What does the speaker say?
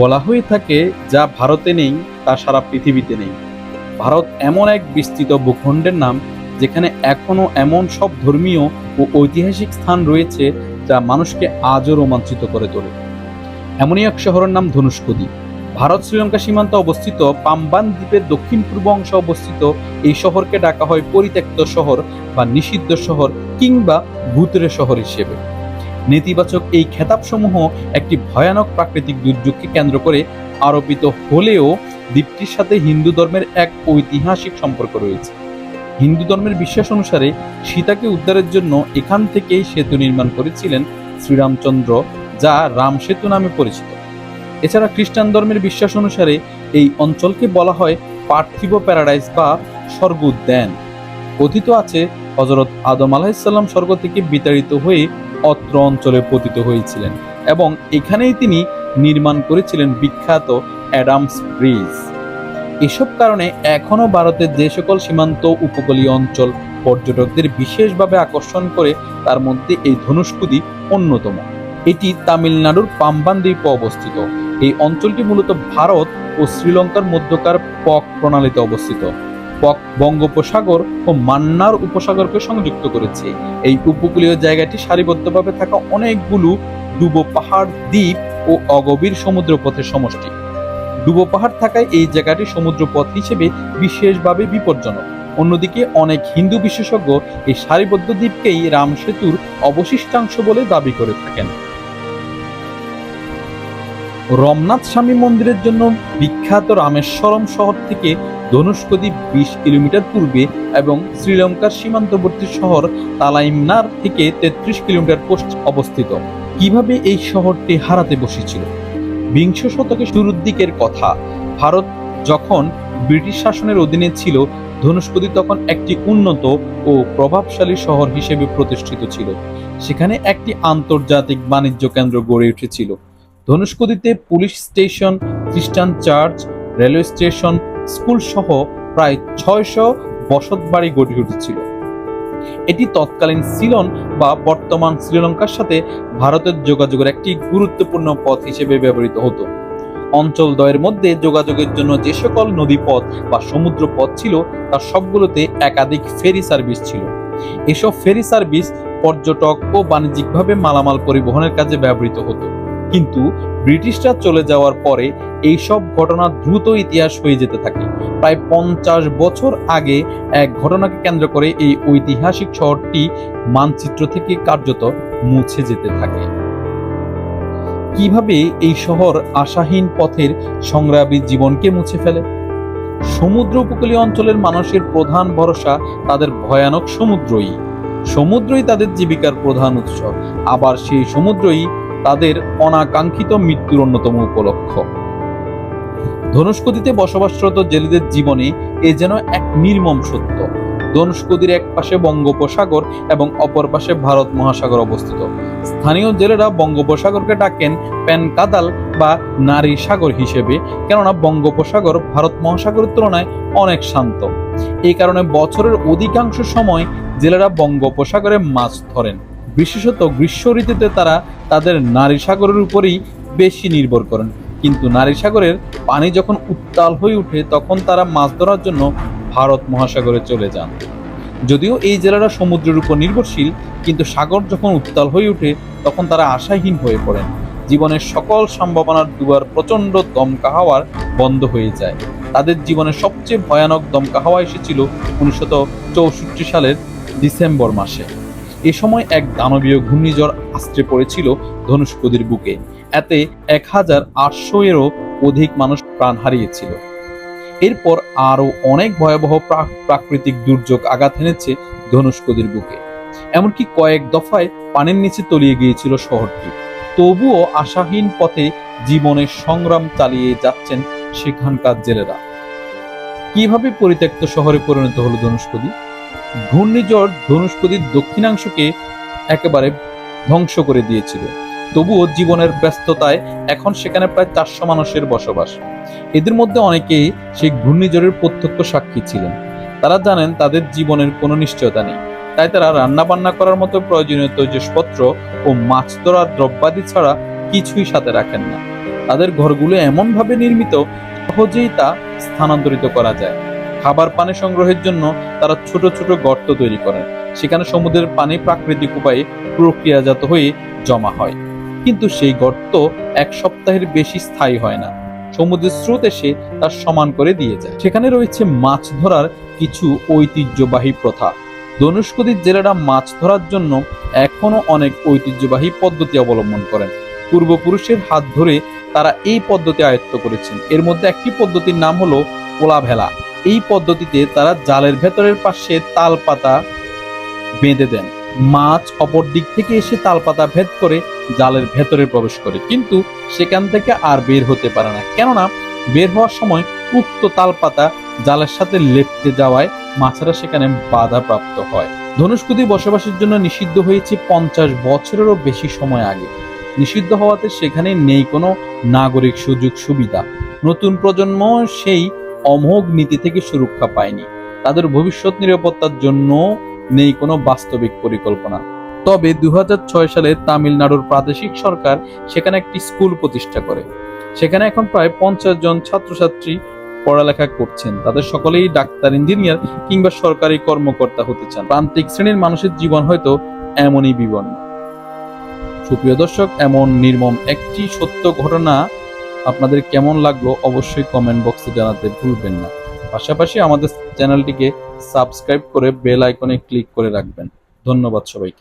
বলা হয়ে থাকে, যা ভারতে নেই, তা সারা পৃথিবীতে নেই। ভারত এমন এক বিস্তৃত ভূখণ্ডের নাম, যেখানে এখনও এমন সব ধর্মীয় ও ঐতিহাসিক স্থান রয়েছে, যা মানুষকে আজও রোমাঞ্চিত করে তোলে। এমনই এক শহরের নাম ধনুষ্কোদি ভারত শ্রীলঙ্কা সীমান্তে অবস্থিত পাম্বান দ্বীপের দক্ষিণ পূর্ব অংশে অবস্থিত এই শহরকে ডাকা হয় পরিত্যক্ত শহর বা নিষিদ্ধ শহর কিংবা ভূতের শহর হিসেবে। নেতিবাচক এই খেতাবসমূহ একটি ভয়ানক প্রাকৃতিক দুর্যোগকে কেন্দ্র করে আরোপিত হলেও দ্বীপটির সাথে হিন্দু ধর্মের এক ঐতিহাসিক সম্পর্ক রয়েছে। হিন্দু ধর্মের বিশ্বাস অনুসারে সীতাকে উদ্ধারের জন্য এখান থেকেই সেতু নির্মাণ করেছিলেন শ্রীরামচন্দ্র, যা রাম সেতু নামে পরিচিত। এছাড়া খ্রিস্টান ধর্মের বিশ্বাস অনুসারে এই অঞ্চলকে বলা হয় পার্থিব প্যারাডাইস বা স্বর্গ উদ্যান কথিত আছে হজরত আদম আলাহিসাল্লাম স্বর্গ থেকে বিতাড়িত হয়ে অত্র অঞ্চলে পতিত হয়েছিলেন এবং এখানেই তিনি নির্মাণ করেছিলেন বিখ্যাত অ্যাডামস ব্রিজ। এসব কারণে এখনও ভারতের যে সকল সীমান্ত উপকূলীয় অঞ্চল পর্যটকদের বিশেষভাবে আকর্ষণ করে তার মধ্যে এই ধনুষ্কুদি অন্যতম। এটি তামিলনাড়ুর পাম্বান দ্বীপে অবস্থিত। এই অঞ্চলটি মূলত ভারত ও শ্রীলঙ্কার মধ্যকার পক প্রণালীতে অবস্থিত। বঙ্গোপসাগর ও মান্নার উপসাগরকে সংযুক্ত করেছে। এই উপকূলীয় জায়গাটি সারিবদ্ধভাবে থাকা অনেকগুলো ডুবো পাহাড়, দ্বীপ ও অগভীর সমুদ্রপথের সমষ্টি। ডুবো পাহাড় থাকায় এই জায়গাটি সমুদ্রপথ হিসেবে বিশেষভাবে বিপজ্জনক। অন্যদিকে অনেক হিন্দু বিশেষজ্ঞ এই সারিবদ্ধ দ্বীপকেই রাম সেতুর অবশিষ্টাংশ বলে দাবি করে থাকেন। রমনাথ স্বামী মন্দিরের জন্য বিখ্যাত রামেশ্বরম শহর থেকে ধনুষ্কদি বিশ কিলোমিটার পূর্বে এবং শ্রীলঙ্কার সীমান্তবর্তী শহর তালাইমনার থেকে তেত্রিশ কিলোমিটার পশ্চিম অবস্থিত। কীভাবে এই শহরটি হারাতে বসেছিল? বিংশ শতকের শুরুর দিকের কথা। ভারত যখন ব্রিটিশ শাসনের অধীনে ছিল, ধনুষ্কদি তখন একটি উন্নত ও প্রভাবশালী শহর হিসেবে প্রতিষ্ঠিত ছিল। সেখানে একটি আন্তর্জাতিক বাণিজ্য কেন্দ্র গড়ে উঠেছিল। ধনুষ্কদিতে police station, Christian church, railway station, school সহ প্রায় ছয়শো বসত বাড়ি গড়ে উঠেছিল। এটি তৎকালীন সিলন বা বর্তমান শ্রীলঙ্কার সাথে ভারতের যোগাযোগের একটি গুরুত্বপূর্ণ পথ হিসেবে ব্যবহৃত হতো। অঞ্চলদ্বয়ের মধ্যে যোগাযোগের জন্য যে সকল নদীপথ বা সমুদ্র পথ ছিল তার সবগুলোতে একাধিক ফেরি সার্ভিস ছিল। এসব ফেরি সার্ভিস পর্যটক ও বাণিজ্যিকভাবে মালামাল পরিবহনের কাজে ব্যবহৃত হতো। কিন্তু ব্রিটিশরা চলে যাওয়ার পরে এই সব ঘটনা দ্রুত ইতিহাস হয়ে যেতে থাকে। প্রায় পঞ্চাশ বছর আগে এক ঘটনাকে কেন্দ্র করে এই ঐতিহাসিক শহরটি মানচিত্র থেকে কার্যত মুছে যেতে থাকে। কীভাবে এই শহর আশাহীন পথের সংগ্রামী জীবনকে মুছে ফেলে? সমুদ্র উপকূলীয় অঞ্চলের মানুষের প্রধান ভরসা তাদের ভয়ানক সমুদ্রই। সমুদ্রই তাদের জীবিকার প্রধান উৎস। আবার সেই সমুদ্রই তাদের অনাকাঙ্ক্ষিত মৃত্যুর অন্যতম উপলক্ষ। ধনুষ্কদিতে বসবাসরত জেলেদের জীবনে এ যেন এক নির্মম সত্য। ধনুষ্কদির এক পাশে বঙ্গোপসাগর এবং অপর পাশে ভারত মহাসাগর অবস্থিত। স্থানীয় জেলেরা বঙ্গোপসাগরকে ডাকেন প্যানকাদাল বা নারী সাগর হিসেবে, কেননা বঙ্গোপসাগর ভারত মহাসাগরের তুলনায় অনেক শান্ত। এই কারণে বছরের অধিকাংশ সময় জেলেরা বঙ্গোপসাগরে মাছ ধরেন। বিশেষত গ্রীষ্ম ঋতুতে তারা তাদের নারী সাগরের উপরেই বেশি নির্ভর করেন। কিন্তু নারী সাগরের পানি যখন উত্তাল হয়ে ওঠে তখন তারা মাছ ধরার জন্য ভারত মহাসাগরে চলে যান। যদিও এই জেলারা সমুদ্রের উপর নির্ভরশীল, কিন্তু সাগর যখন উত্তাল হয়ে ওঠে তখন তারা আশাহীন হয়ে পড়েন। জীবনের সকল সম্ভাবনার দুয়ার প্রচণ্ড দমকা হাওয়ার বন্ধ হয়ে যায়। তাদের জীবনের সবচেয়ে ভয়ানক দমকা হাওয়া এসেছিল উনিশশো চৌষট্টি সালের ডিসেম্বর মাসে। এ সময় এক দানবীয় ঘূর্ণিঝড় আশ্রে পড়েছিল ধনুষ্কদির বুকে। এতে এক হাজার আটশো এরও অধিক মানুষ প্রাণ হারিয়েছিল। এরপর আরও অনেক ভয়াবহ প্রাকৃতিক দুর্যোগ আঘাত এনেছে ধনুষ্কদির বুকে। এমনকি কয়েক দফায় পানির নিচে তলিয়ে গিয়েছিল শহরটি। তবুও আশাহীন পথে জীবনের সংগ্রাম চালিয়ে যাচ্ছেন সেখানকার জেলেরা। কীভাবে পরিত্যক্ত শহরে পরিণত হলো ধনুষ্কদি? ঘূর্ণিঝড় ধনুষ্কদির দক্ষিণাংশকে একেবারে ধ্বংস করে দিয়েছিল। তবুও জীবনের ব্যস্ততায় এখন সেখানে প্রায় চারশো মানুষের বসবাস। এদের মধ্যে অনেকেই সেই ঘূর্ণিঝড়ের প্রত্যক্ষ সাক্ষী ছিলেন। তারা জানেন তাদের জীবনের কোনো নিশ্চয়তা নেই। তাই তারা রান্না বান্না করার মতো প্রয়োজনীয় তৈজসপত্র ও মাছ ধরার দ্রব্যাদি ছাড়া কিছুই সাথে রাখেন না। তাদের ঘরগুলো এমনভাবে নির্মিত সহজেই তা স্থানান্তরিত করা যায়। খাবার পানি সংগ্রহের জন্য তারা ছোট ছোট গর্ত তৈরি করেন। সেখানে সমুদ্রের পানি প্রাকৃতিক উপায়ে প্রক্রিয়াজাত হয়ে জমা হয়। কিন্তু সেই গর্ত এক সপ্তাহের বেশি স্থায়ী হয় না। সমুদ্রের স্রোত এসে তার সমান করে দিয়ে যায়। সেখানে রয়েছে মাছ ধরার কিছু ঐতিহ্যবাহী প্রথা। ধনুষ্কোদির জেলেরা মাছ ধরার জন্য এখনও অনেক ঐতিহ্যবাহী পদ্ধতি অবলম্বন করেন। পূর্বপুরুষের হাত ধরে তারা এই পদ্ধতি আয়ত্ত করেছেন। এর মধ্যে একটি পদ্ধতির নাম হলো পোলা ভেলা এই পদ্ধতিতে তারা জালের ভেতরের পাশে তাল পাতা বেঁধে দেন। মাছ অপর দিক থেকে এসে তাল পাতা ভেদ করে জালের ভেতরে প্রবেশ করে। কিন্তু সেখান থেকে আর বের হতে পারে না। কেননা বের হওয়ার সময় উক্ত তাল পাতা জালের সাথে লেপটে যাওয়ায় মাছেরা সেখানে বাধা প্রাপ্ত হয়। ধনুষ্কুদি বসবাসের জন্য নিষিদ্ধ হয়েছে পঞ্চাশ বছরেরও বেশি সময় আগে। নিষিদ্ধ হওয়াতে সেখানে নেই কোনো নাগরিক সুযোগ সুবিধা। নতুন প্রজন্ম সেই অমোঘ নীতি থেকে সুরক্ষা পায়নি। তাদের ভবিষ্যৎ নিরাপত্তার জন্য নেই কোনো বাস্তবিক পরিকল্পনা। তবে দু সালে তামিলনাড়ুর প্রাদেশিক সরকার সেখানে একটি স্কুল প্রতিষ্ঠা করে। সেখানে এখন প্রায় পঞ্চাশ জন ছাত্রছাত্রী পড়ালেখা করছেন। তাদের সকলেই ডাক্তার, ইঞ্জিনিয়ার কিংবা সরকারি কর্মকর্তা হতে চান। প্রান্তিক শ্রেণির মানুষের জীবন হয়তো এমনই বিবর্ণ। সুপ্রিয় দর্শক, এমন নির্মম একটি সত্য ঘটনা আপনাদের কেমন লাগল অবশ্যই কমেন্ট বক্সে জানাতে ভুলবেন না। পাশাপাশি আমাদের চ্যানেলটিকে সাবস্ক্রাইব করে বেল আইকনে ক্লিক করে রাখবেন। ধন্যবাদ সবাইকে।